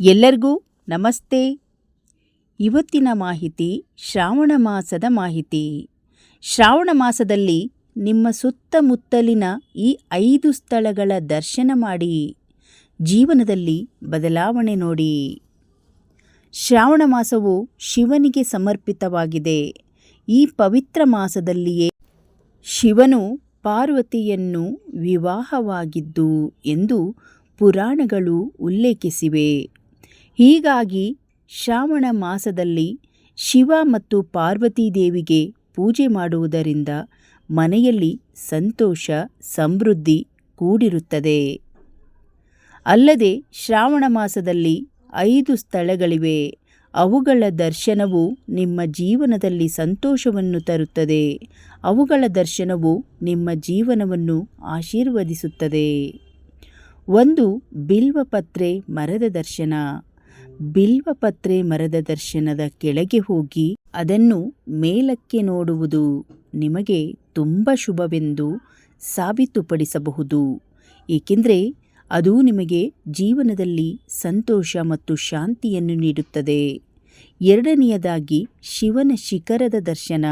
ಎಲ್ಲರಿಗೂ ನಮಸ್ತೆ. ಇವತ್ತಿನ ಮಾಹಿತಿ ಶ್ರಾವಣ ಮಾಸದ ಮಾಹಿತಿ. ಶ್ರಾವಣ ಮಾಸದಲ್ಲಿ ನಿಮ್ಮ ಸುತ್ತಮುತ್ತಲಿನ ಈ ಐದು ಸ್ಥಳಗಳ ದರ್ಶನ ಮಾಡಿ. ಜೀವನದಲ್ಲಿ ಬದಲಾವಣೆ ನೋಡಿ. ಶ್ರಾವಣ ಮಾಸವು ಶಿವನಿಗೆ ಸಮರ್ಪಿತವಾಗಿದೆ. ಈ ಪವಿತ್ರ ಮಾಸದಲ್ಲಿಯೇ ಶಿವನು ಪಾರ್ವತಿಯನ್ನು ವಿವಾಹವಾಗಿದ್ದು ಎಂದು ಪುರಾಣಗಳು ಉಲ್ಲೇಖಿಸಿವೆ. ಹೀಗಾಗಿ ಶ್ರಾವಣ ಮಾಸದಲ್ಲಿ ಶಿವ ಮತ್ತು ಪಾರ್ವತಿ ದೇವಿಗೆ ಪೂಜೆ ಮಾಡುವುದರಿಂದ ಮನೆಯಲ್ಲಿ ಸಂತೋಷ, ಸಮೃದ್ಧಿ ಕೂಡಿರುತ್ತದೆ. ಅಲ್ಲದೆ ಶ್ರಾವಣ ಮಾಸದಲ್ಲಿ ಐದು ಸ್ಥಳಗಳಿವೆ. ಅವುಗಳ ದರ್ಶನವು ನಿಮ್ಮ ಜೀವನದಲ್ಲಿ ಸಂತೋಷವನ್ನು ತರುತ್ತದೆ. ಅವುಗಳ ದರ್ಶನವು ನಿಮ್ಮ ಜೀವನವನ್ನು ಆಶೀರ್ವದಿಸುತ್ತದೆ. ಒಂದು ಬಿಲ್ವಪತ್ರೆ ಮರದ ದರ್ಶನ. ಬಿಲ್ವಪತ್ರೆ ಮರದ ದರ್ಶನದ ಕೆಳಗೆ ಹೋಗಿ ಅದನ್ನು ಮೇಲಕ್ಕೆ ನೋಡುವುದು ನಿಮಗೆ ತುಂಬ ಶುಭವೆಂದು ಸಾಬೀತುಪಡಿಸಬಹುದು. ಏಕೆಂದರೆ ಅದು ನಿಮಗೆ ಜೀವನದಲ್ಲಿ ಸಂತೋಷ ಮತ್ತು ಶಾಂತಿಯನ್ನು ನೀಡುತ್ತದೆ. ಎರಡನೆಯದಾಗಿ ಶಿವನ ಶಿಖರದ ದರ್ಶನ.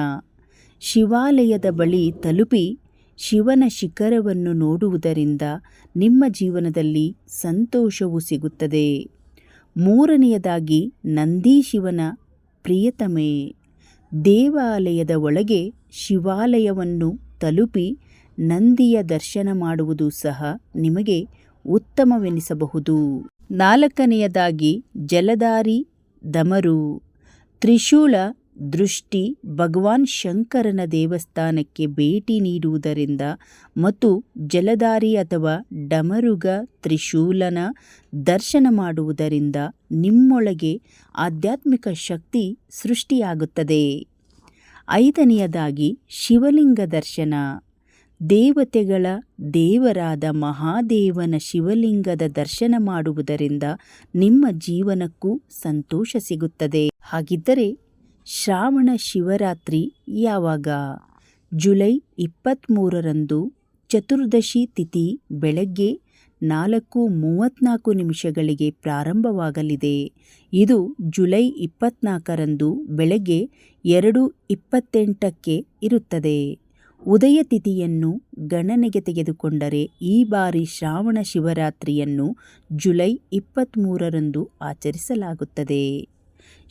ಶಿವಾಲಯದ ಬಳಿ ತಲುಪಿ ಶಿವನ ಶಿಖರವನ್ನು ನೋಡುವುದರಿಂದ ನಿಮ್ಮ ಜೀವನದಲ್ಲಿ ಸಂತೋಷವು ಸಿಗುತ್ತದೆ. ಮೂರನೆಯದಾಗಿ ನಂದಿ ಶಿವನ ಪ್ರಿಯತಮೆ. ದೇವಾಲಯದ ಒಳಗೆ ಶಿವಾಲಯವನ್ನು ತಲುಪಿ ನಂದಿಯ ದರ್ಶನ ಮಾಡುವುದು ಸಹ ನಿಮಗೆ ಉತ್ತಮವೆನಿಸಬಹುದು. ನಾಲ್ಕನೆಯದಾಗಿ ಜಲಧಾರಿ ದಮರು. ತ್ರಿಶೂಲ ದೃಷ್ಟಿ ಭಗವಾನ್ ಶಂಕರನ ದೇವಸ್ಥಾನಕ್ಕೆ ಭೇಟಿ ನೀಡುವುದರಿಂದ ಮತ್ತು ಜಲಧಾರಿ ಅಥವಾ ಡಮರುಗ ತ್ರಿಶೂಲನ ದರ್ಶನ ಮಾಡುವುದರಿಂದ ನಿಮ್ಮೊಳಗೆ ಆಧ್ಯಾತ್ಮಿಕ ಶಕ್ತಿ ಸೃಷ್ಟಿಯಾಗುತ್ತದೆ. ಐದನೆಯದಾಗಿ ಶಿವಲಿಂಗ ದರ್ಶನ. ದೇವತೆಗಳ ದೇವರಾದ ಮಹಾದೇವನ ಶಿವಲಿಂಗದ ದರ್ಶನ ಮಾಡುವುದರಿಂದ ನಿಮ್ಮ ಜೀವನಕ್ಕೂ ಸಂತೋಷ ಸಿಗುತ್ತದೆ. ಹಾಗಿದ್ದರೆ ಶ್ರಾವಣ ಶಿವರಾತ್ರಿ ಯಾವಾಗ? ಜುಲೈ ಇಪ್ಪತ್ತ್ಮೂರರಂದು ಚತುರ್ದಶಿ ತಿಥಿ ಬೆಳಗ್ಗೆ ನಾಲ್ಕು ಮೂವತ್ತ್ನಾಲ್ಕು ನಿಮಿಷಗಳಿಗೆ ಪ್ರಾರಂಭವಾಗಲಿದೆ. ಇದು ಜುಲೈ ಇಪ್ಪತ್ತ್ನಾಲ್ಕರಂದು ಬೆಳಗ್ಗೆ ಎರಡು ಇಪ್ಪತ್ತೆಂಟಕ್ಕೆ ಇರುತ್ತದೆ. ಉದಯ ತಿಥಿಯನ್ನು ಗಣನೆಗೆ ತೆಗೆದುಕೊಂಡರೆ ಈ ಬಾರಿ ಶ್ರಾವಣ ಶಿವರಾತ್ರಿಯನ್ನು ಜುಲೈ ಇಪ್ಪತ್ತ್ಮೂರರಂದು ಆಚರಿಸಲಾಗುತ್ತದೆ.